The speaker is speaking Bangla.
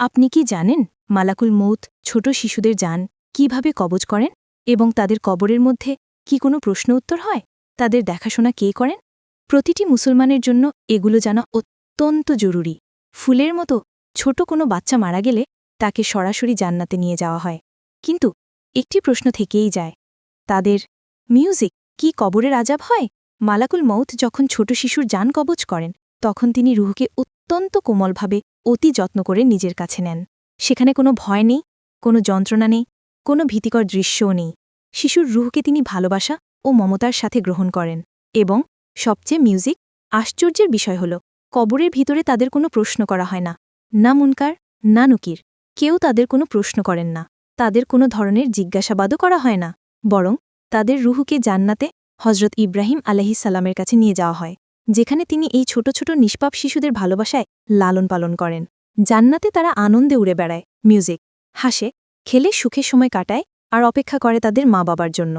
আপনি কি জানেন মালাকুল মৌত ছোট শিশুদের যান কীভাবে কবজ করেন? এবং তাদের কবরের মধ্যে কি কোনো প্রশ্ন উত্তর হয়? তাদের দেখাশোনা কে করেন? প্রতিটি মুসলমানের জন্য এগুলো জানা অত্যন্ত জরুরি। ফুলের মতো ছোট কোনো বাচ্চা মারা গেলে তাকে সরাসরি জান্নাতে নিয়ে যাওয়া হয়। কিন্তু একটি প্রশ্ন থেকেই যায়, তাদের মিউজিক কি কবরের আজাব হয়? মালাকুল মৌত যখন ছোট শিশুর যান কবজ করেন, তখন তিনি রুহকে অত্যন্ত কোমলভাবে অতি যত্ন করে নিজের কাছে নেন। সেখানে কোনো ভয় নেই, কোনো যন্ত্রণা নেই, কোনো ভীতিকর দৃশ্যও নেই। শিশুর রুহকে তিনি ভালোবাসা ও মমতার সাথে গ্রহণ করেন এবং সবচেয়ে মিউজিক আশ্চর্যের বিষয় হল, কবরের ভিতরে তাদের কোনো প্রশ্ন করা হয় না। না মুনকার, না নুকির, কেউ তাদের কোনো প্রশ্ন করেন না। তাদের কোনো ধরনের জিজ্ঞাসাবাদও করা হয় না, বরং তাদের রুহুকে জান্নাতে হজরত ইব্রাহিম আলহিসাল্লামের কাছে নিয়ে যাওয়া হয়। যেখানে তিনি এই ছোট ছোট নিষ্পাপ শিশুদের ভালোবাসায় লালন পালন করেন। জান্নাতে তারা আনন্দে উড়ে বেড়ায়। মিউজিক। হাসে, খেলে, সুখে সময় কাটায় আর অপেক্ষা করে তাদের মা বাবার জন্য।